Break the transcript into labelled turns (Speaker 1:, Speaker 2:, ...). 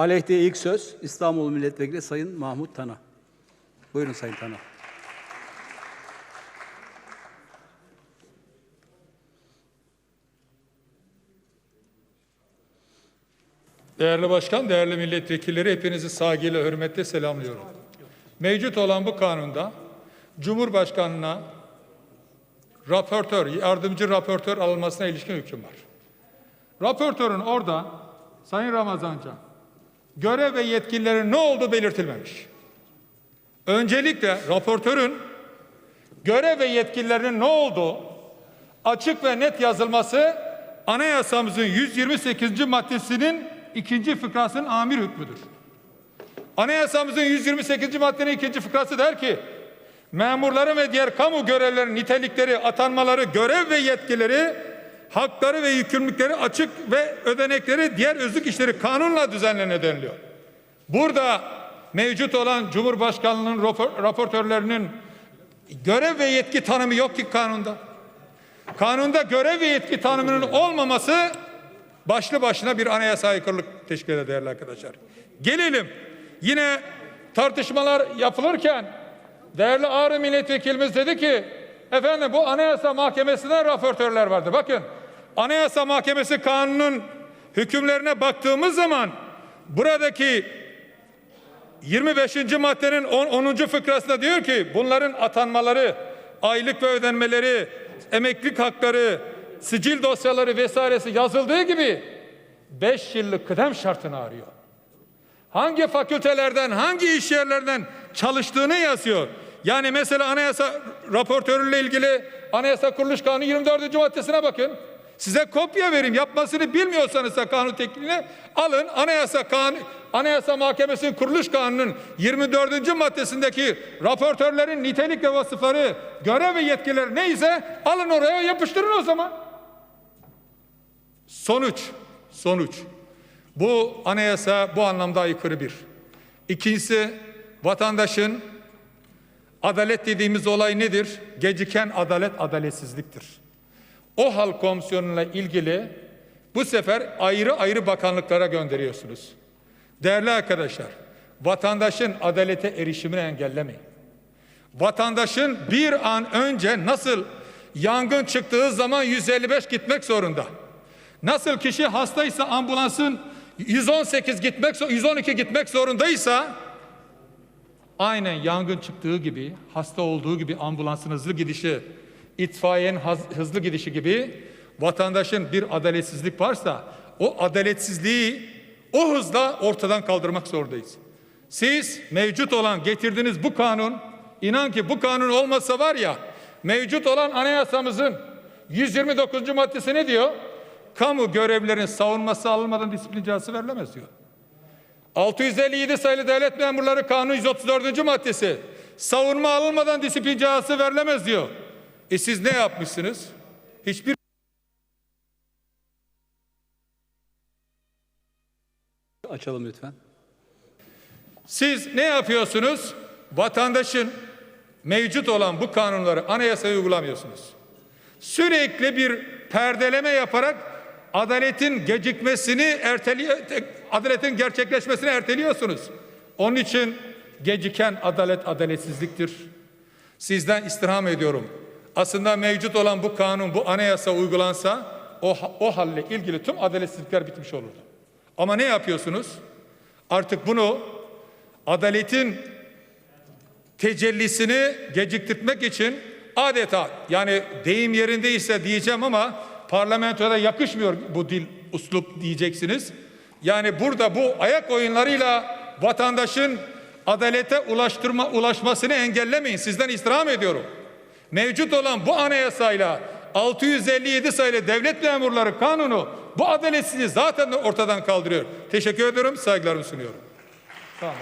Speaker 1: Aleyhte ilk söz İstanbul Milletvekili Sayın Mahmut Tana. Buyurun Sayın Tana.
Speaker 2: Değerli başkan, değerli milletvekilleri hepinizi saygıyla, hürmetle selamlıyorum. Mevcut olan bu kanunda Cumhurbaşkanına raportör, yardımcı raportör alınmasına ilişkin hüküm var. Raportörün orada Sayın Ramazancan görev ve yetkileri ne oldu belirtilmemiş. Öncelikle raportörün görev ve yetkilerinin ne olduğu açık ve net yazılması anayasamızın 128. maddesinin ikinci fıkrasının amir hükmüdür. Anayasamızın 128. maddenin ikinci fıkrası der ki memurların ve diğer kamu görevlilerinin nitelikleri, atanmaları, görev ve yetkileri, hakları ve yükümlülükleri açık ve ödenekleri diğer özlük işleri kanunla düzenlenir deniliyor. Burada mevcut olan Cumhurbaşkanlığının rapor- raportörlerinin görev ve yetki tanımı yok ki kanunda. Kanunda görev ve yetki tanımının olmaması başlı başına bir anayasa aykırılık teşkil eder değerli arkadaşlar. Gelelim yine tartışmalar yapılırken değerli Ağrı milletvekilimiz dedi ki efendim bu anayasa mahkemesinden raportörler vardı. Bakın anayasa mahkemesi kanunun hükümlerine baktığımız zaman buradaki 25. maddenin 10. 10. fıkrasında diyor ki bunların atanmaları, aylık ve ödenmeleri, emeklilik hakları, sicil dosyaları vesairesi yazıldığı gibi 5 yıllık kıdem şartını arıyor. Hangi fakültelerden, hangi iş yerlerden çalıştığını yazıyor. Yani mesela anayasa raportörüyle ilgili anayasa kuruluş kanunu 24. maddesine bakın. Size kopya vereyim. Yapmasını bilmiyorsanız da kanun tekniğini alın. Anayasa kanun Anayasa Mahkemesi'nin kuruluş kanunun 24. maddesindeki raportörlerin nitelik ve vasıfları, görev ve yetkileri neyse alın oraya yapıştırın o zaman. Sonuç, sonuç. Bu anayasa bu anlamda aykırı bir. İkincisi vatandaşın adalet dediğimiz olay nedir? Geciken adalet adaletsizliktir. O hal komisyonuyla ilgili bu sefer ayrı ayrı bakanlıklara gönderiyorsunuz. Değerli arkadaşlar, vatandaşın adalete erişimini engellemeyin. Vatandaşın bir an önce nasıl yangın çıktığı zaman 155 gitmek zorunda. Nasıl kişi hastaysa ambulansın 118 gitmek 112 gitmek zorundaysa aynen yangın çıktığı gibi hasta olduğu gibi ambulansın hızlı gidişi itfaiyenin hızlı gidişi gibi vatandaşın bir adaletsizlik varsa o adaletsizliği o hızla ortadan kaldırmak zorundayız. Siz mevcut olan getirdiğiniz bu kanun inan ki bu kanun olmasa var ya mevcut olan anayasamızın 129. maddesi ne diyor? Kamu görevlilerinin savunması alınmadan disiplin cezası verilemez diyor. 657 sayılı devlet memurları kanun 134. maddesi savunma alınmadan disiplin cezası verilemez diyor. E siz ne yapmışsınız? Hiçbir
Speaker 1: Açalım lütfen.
Speaker 2: Siz ne yapıyorsunuz? Vatandaşın mevcut olan bu kanunları anayasaya uygulamıyorsunuz. Sürekli bir perdeleme yaparak adaletin gecikmesini erteli adaletin gerçekleşmesini erteliyorsunuz. Onun için geciken adalet adaletsizliktir. Sizden istirham ediyorum. Aslında mevcut olan bu kanun, bu anayasa uygulansa o, o halle ilgili tüm adaletsizlikler bitmiş olurdu. Ama ne yapıyorsunuz? Artık bunu adaletin tecellisini geciktirmek için adeta yani deyim yerindeyse diyeceğim ama parlamentoda yakışmıyor bu dil uslup diyeceksiniz. Yani burada bu ayak oyunlarıyla vatandaşın adalete ulaştırma ulaşmasını engellemeyin. Sizden istirham ediyorum. Mevcut olan bu anayasayla 657 sayılı devlet memurları kanunu bu adaletsizliği zaten ortadan kaldırıyor. Teşekkür ediyorum, saygılarımı sunuyorum. Sağ.